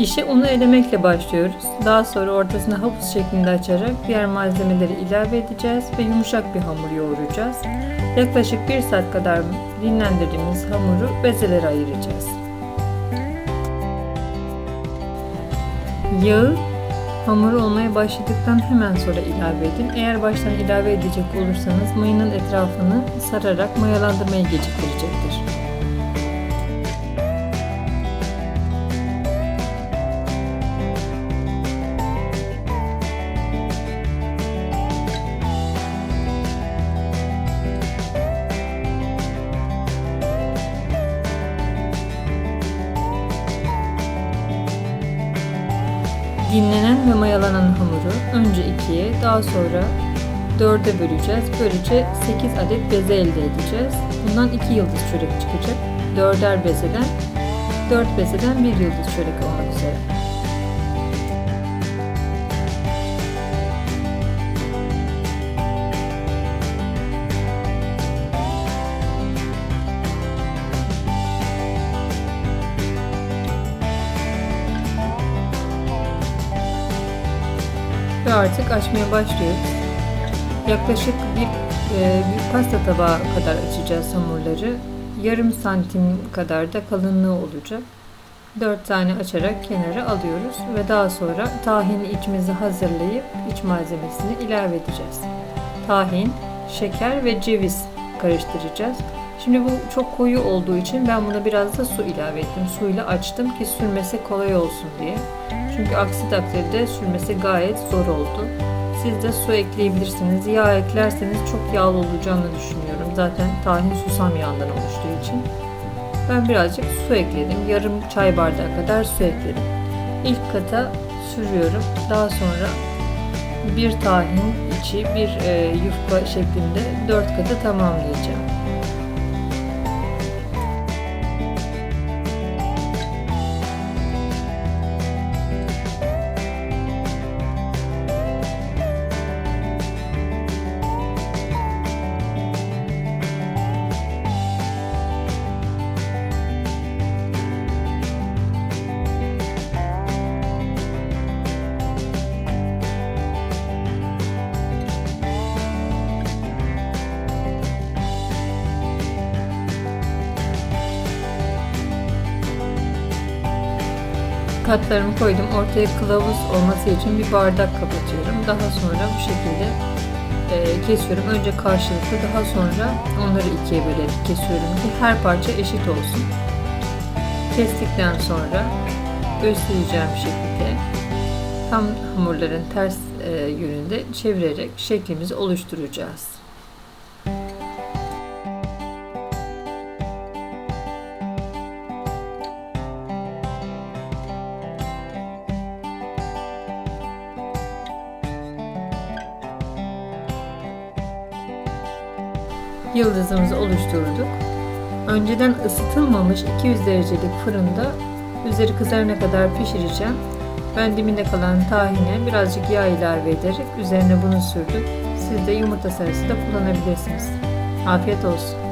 İşe unu elemekle başlıyoruz. Daha sonra ortasına havuz şeklinde açarak diğer malzemeleri ilave edeceğiz ve yumuşak bir hamur yoğuracağız. Yaklaşık 1 saat kadar dinlendirdiğimiz hamuru bezelere ayıracağız. Yağı hamur olmaya başladıktan hemen sonra ilave edin. Eğer baştan ilave edecek olursanız mayının etrafını sararak mayalandırmayı geciktirecektir. Dinlenen ve mayalanan hamuru önce ikiye, daha sonra dörde böleceğiz. Böylece 8 adet beze elde edeceğiz. Bundan 2 yıldız çörek çıkacak. Dörder bezeden, 4 bezeden 1 yıldız çörek olmak üzere. Ve artık açmaya başlıyoruz. Yaklaşık bir, e, bir pasta tabağı kadar açacağız hamurları. Yarım santim kadar da kalınlığı olacak. 4 tane açarak kenara alıyoruz ve daha sonra tahin içimizi hazırlayıp iç malzemesini ilave edeceğiz. Tahin, şeker ve ceviz karıştıracağız. Şimdi bu çok koyu olduğu için ben buna biraz da su ilave ettim. Suyla açtım ki sürmesi kolay olsun diye. Çünkü aksi takdirde sürmesi gayet zor oldu. Siz de su ekleyebilirsiniz. Yağ eklerseniz çok yağlı olacağını düşünüyorum. Zaten tahin susam yağından oluştuğu için. Ben birazcık su ekledim. Yarım çay bardağı kadar su ekledim. İlk kata sürüyorum. Daha sonra bir tahin içi bir e, yufka şeklinde dört katı tamamlayacağım. Katlarımı koydum. Ortaya kılavuz olması için bir bardak kapatıyorum. Daha sonra bu şekilde e, kesiyorum. Önce karşılıklı daha sonra onları ikiye bölerek kesiyorum ki her parça eşit olsun. Kestikten sonra göstereceğim şekilde tam hamurların ters e, yönünde çevirerek şeklimizi oluşturacağız. Yıldızımızı oluşturduk. Önceden ısıtılmamış 200 derecelik fırında üzeri kızarana kadar pişireceğim. Ben dibinde kalan tahine birazcık yağ ilave ederek üzerine bunu sürdüm. Siz de yumurta sarısı da kullanabilirsiniz. Afiyet olsun.